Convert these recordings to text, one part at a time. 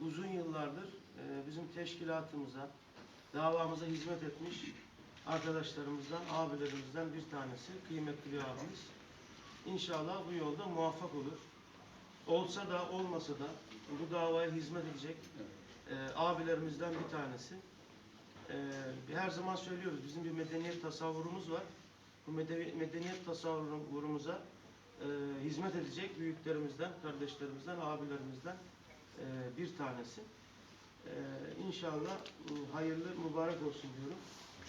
uzun yıllardır e, bizim teşkilatımıza, davamıza hizmet etmiş arkadaşlarımızdan, abilerimizden bir tanesi, kıymetli bir abimiz. İnşallah bu yolda muvaffak olur. Olsa da olmasa da bu davaya hizmet edecek e, abilerimizden bir tanesi. E, her zaman söylüyoruz bizim bir medeniyet tasavvurumuz var. Bu mede- medeniyet tasavvurumuza hizmet edecek büyüklerimizden, kardeşlerimizden, abilerimizden bir tanesi. E, inşallah e, hayırlı, mübarek olsun diyorum.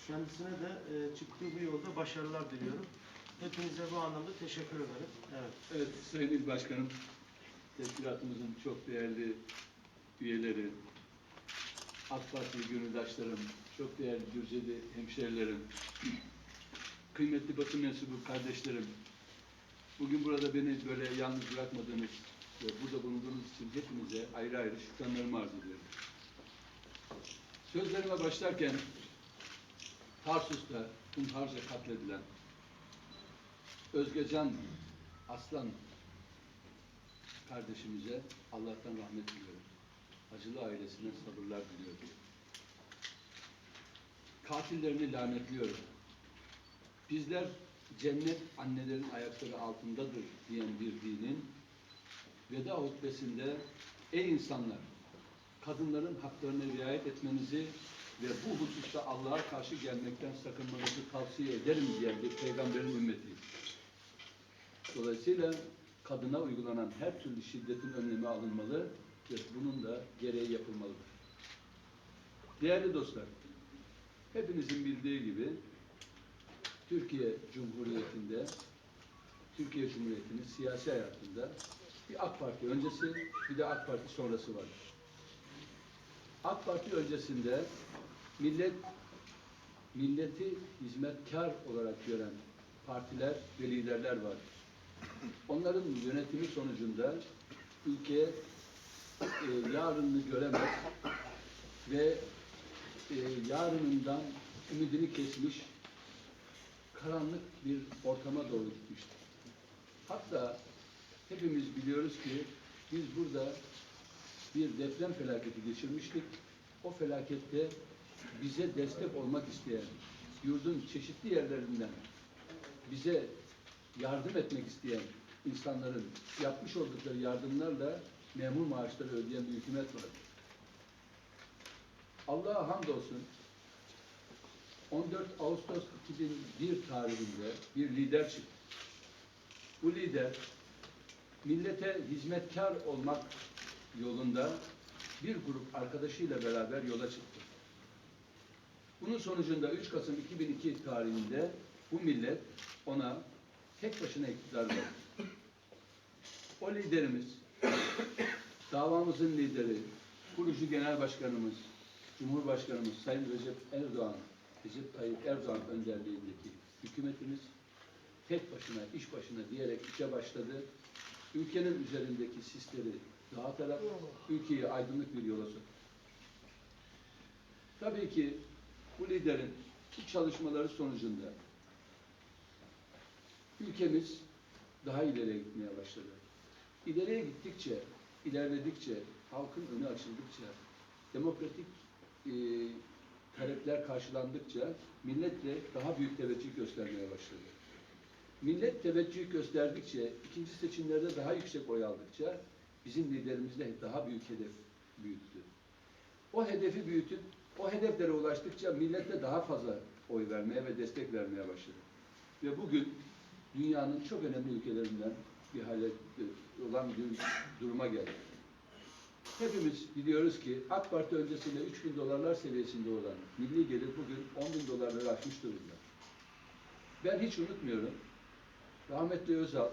Kendisine de e, çıktığı bu yolda başarılar diliyorum. Hepinize bu anlamda teşekkür ederim. Evet. Evet Sayın İl Başkanım, teşkilatımızın çok değerli üyeleri, AK Parti gönüldaşlarım, çok değerli Düzce'de hemşerilerim, kıymetli basın mensubu kardeşlerim, bugün burada beni böyle yalnız bırakmadığınız ve burada bulunduğunuz için hepinize ayrı ayrı şükranlarımı arz ediyorum. Sözlerime başlarken Tarsus'ta hunharca katledilen Özgecan Aslan kardeşimize Allah'tan rahmet diliyorum. Acılı ailesine sabırlar diliyorum. Katillerini lanetliyorum. Bizler cennet annelerin ayakları altındadır diyen bir dinin veda hutbesinde ey insanlar kadınların haklarına riayet etmenizi ve bu hususta Allah'a karşı gelmekten sakınmanızı tavsiye ederim diyen bir peygamberin ümmetiyiz. Dolayısıyla kadına uygulanan her türlü şiddetin önlemi alınmalı ve bunun da gereği yapılmalıdır. Değerli dostlar, hepinizin bildiği gibi Türkiye Cumhuriyeti'nde, Türkiye Cumhuriyeti'nin siyasi hayatında bir AK Parti öncesi, bir de AK Parti sonrası vardır. AK Parti öncesinde millet milleti hizmetkar olarak gören partiler ve liderler vardır. Onların yönetimi sonucunda ülke e, yarınını göremez ve e, yarınından ümidini kesmiş karanlık bir ortama doğru gitmiştir. Hatta hepimiz biliyoruz ki biz burada bir deprem felaketi geçirmiştik. O felakette bize destek olmak isteyen, yurdun çeşitli yerlerinden bize yardım etmek isteyen insanların yapmış oldukları yardımlarla memur maaşları ödeyen bir hükümet var. Allah'a hamdolsun 14 Ağustos 2001 tarihinde bir lider çıktı. Bu lider millete hizmetkar olmak yolunda bir grup arkadaşıyla beraber yola çıktı. Bunun sonucunda 3 Kasım 2002 tarihinde bu millet ona tek başına iktidar verdi. O liderimiz, davamızın lideri, kurucu genel başkanımız, Cumhurbaşkanımız Sayın Recep Erdoğan, Recep Tayyip Erdoğan önderliğindeki hükümetimiz tek başına, iş başına diyerek işe başladı. Ülkenin üzerindeki sisleri dağıtarak ülkeyi aydınlık bir yola soktu. Tabii ki bu liderin bu çalışmaları sonucunda ülkemiz daha ileriye gitmeye başladı. İleriye gittikçe, ilerledikçe, halkın önü açıldıkça, demokratik e, talepler karşılandıkça millet de daha büyük teveccüh göstermeye başladı. Millet teveccüh gösterdikçe, ikinci seçimlerde daha yüksek oy aldıkça bizim liderimiz de daha büyük hedef büyüttü. O hedefi büyütüp, o hedeflere ulaştıkça millet de daha fazla oy vermeye ve destek vermeye başladı. Ve bugün dünyanın çok önemli ülkelerinden bir hale e, olan bir duruma geldi. Hepimiz biliyoruz ki AK Parti öncesinde 3 bin dolarlar seviyesinde olan milli gelir bugün 10 bin dolarları aşmış durumda. Ben hiç unutmuyorum. Rahmetli Özal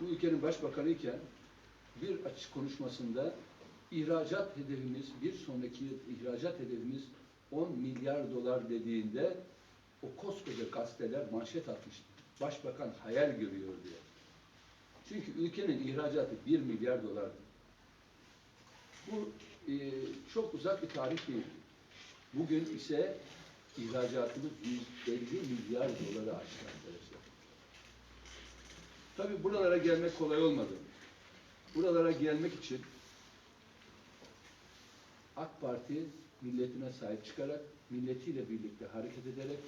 bu ülkenin başbakanı iken bir açık konuşmasında ihracat hedefimiz, bir sonraki ihracat hedefimiz 10 milyar dolar dediğinde o koskoca gazeteler manşet atmıştı. Başbakan hayal görüyor diye. Çünkü ülkenin ihracatı 1 milyar dolardı. Bu e, çok uzak bir tarih değil. Bugün ise ihracatımız 150 milyar doları aştı Tabii buralara gelmek kolay olmadı. Buralara gelmek için AK Parti milletine sahip çıkarak, milletiyle birlikte hareket ederek,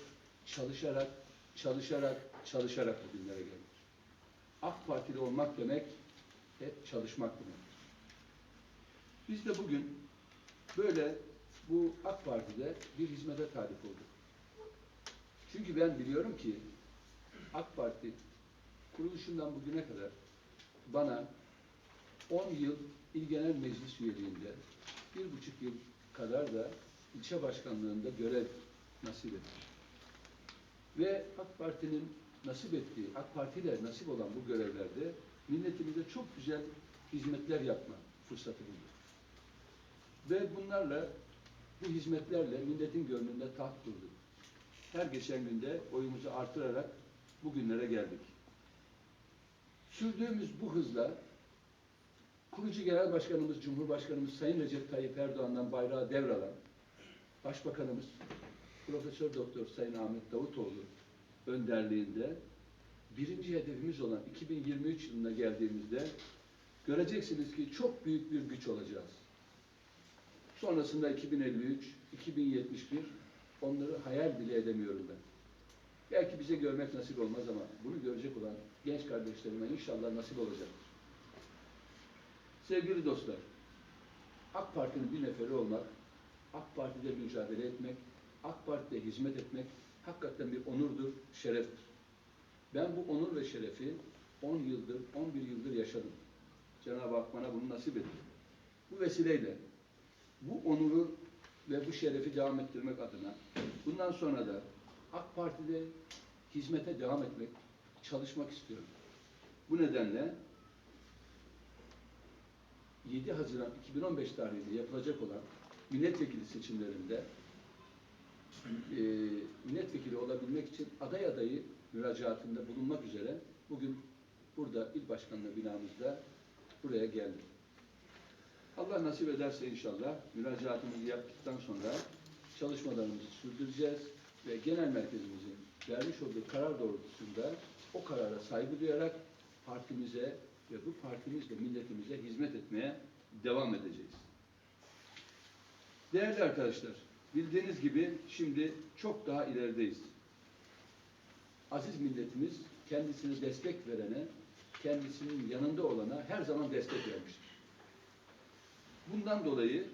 çalışarak, çalışarak, çalışarak bugünlere gelmiş. AK Partili olmak demek, hep çalışmak demek. Biz de bugün böyle bu AK Parti'de bir hizmete talip olduk. Çünkü ben biliyorum ki AK Parti kuruluşundan bugüne kadar bana 10 yıl İl Genel Meclis üyeliğinde, bir buçuk yıl kadar da ilçe başkanlığında görev nasip etti. Ve AK Parti'nin nasip ettiği, AK Parti ile nasip olan bu görevlerde milletimize çok güzel hizmetler yapma fırsatı bulduk. Ve bunlarla, bu hizmetlerle milletin gönlünde taht kurduk. Her geçen günde oyumuzu artırarak bugünlere geldik. Sürdüğümüz bu hızla kurucu genel başkanımız, Cumhurbaşkanımız Sayın Recep Tayyip Erdoğan'dan bayrağı devralan Başbakanımız Profesör Doktor Sayın Ahmet Davutoğlu önderliğinde birinci hedefimiz olan 2023 yılına geldiğimizde göreceksiniz ki çok büyük bir güç olacağız. Sonrasında 2053, 2071 onları hayal bile edemiyorum ben. Belki bize görmek nasip olmaz ama bunu görecek olan genç kardeşlerime inşallah nasip olacaktır. Sevgili dostlar, AK Parti'nin bir neferi olmak, AK Parti'de mücadele etmek, AK Parti'de hizmet etmek hakikaten bir onurdur, şereftir. Ben bu onur ve şerefi 10 yıldır, 11 yıldır yaşadım. Cenab-ı Hak bana bunu nasip etti. Bu vesileyle bu onuru ve bu şerefi devam ettirmek adına bundan sonra da AK Parti'de hizmete devam etmek, çalışmak istiyorum. Bu nedenle 7 Haziran 2015 tarihinde yapılacak olan milletvekili seçimlerinde e, milletvekili olabilmek için aday adayı müracaatında bulunmak üzere bugün burada il başkanlığı binamızda buraya geldim. Allah nasip ederse inşallah müracaatımızı yaptıktan sonra çalışmalarımızı sürdüreceğiz ve genel merkezimizin vermiş olduğu karar doğrultusunda o karara saygı duyarak partimize ve bu partimizle milletimize hizmet etmeye devam edeceğiz. Değerli arkadaşlar, bildiğiniz gibi şimdi çok daha ilerideyiz. Aziz milletimiz kendisine destek verene, kendisinin yanında olana her zaman destek vermiştir. Bundan dolayı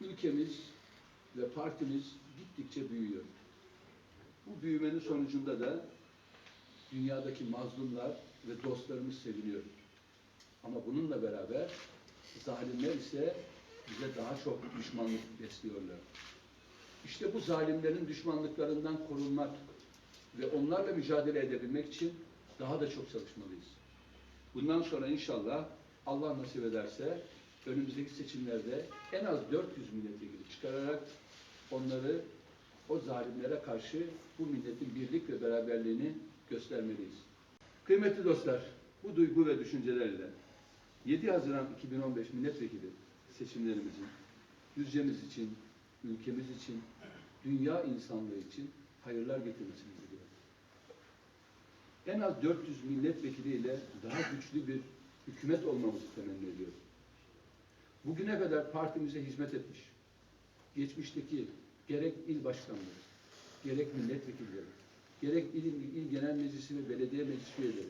ülkemiz ve partimiz gittikçe büyüyor. Bu büyümenin sonucunda da dünyadaki mazlumlar ve dostlarımız seviniyor. Ama bununla beraber zalimler ise bize daha çok düşmanlık besliyorlar. İşte bu zalimlerin düşmanlıklarından korunmak ve onlarla mücadele edebilmek için daha da çok çalışmalıyız. Bundan sonra inşallah Allah nasip ederse önümüzdeki seçimlerde en az 400 milletvekili çıkararak onları o zalimlere karşı bu milletin birlik ve beraberliğini göstermeliyiz. Kıymetli dostlar, bu duygu ve düşüncelerle 7 Haziran 2015 milletvekili seçimlerimizin Düzcemiz için, ülkemiz için, dünya insanlığı için hayırlar getirmesini diliyorum. En az 400 milletvekiliyle daha güçlü bir hükümet olmamızı temenni ediyorum. Bugüne kadar partimize hizmet etmiş, geçmişteki gerek il başkanları, gerek milletvekilleri, gerek il, il genel meclisi ve belediye meclis üyeleri,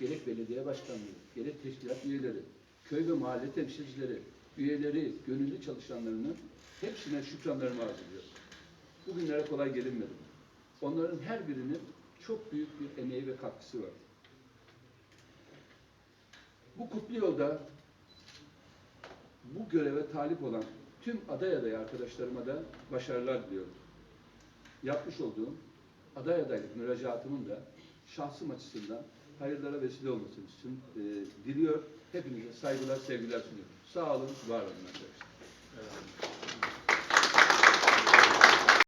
gerek belediye başkanları, gerek teşkilat üyeleri, köy ve mahalle temsilcileri, üyeleri, gönüllü çalışanlarının hepsine şükranlarımı arz ediyorum. Bugünlere kolay gelinmedi. Onların her birinin çok büyük bir emeği ve katkısı var. Bu kutlu yolda bu göreve talip olan tüm aday aday arkadaşlarıma da başarılar diliyorum. Yapmış olduğum aday adaylık müracaatımın da şahsım açısından hayırlara vesile olmasını için e, diliyor. Hepinize saygılar, sevgiler sunuyorum. Sağ olun, var olun arkadaşlar.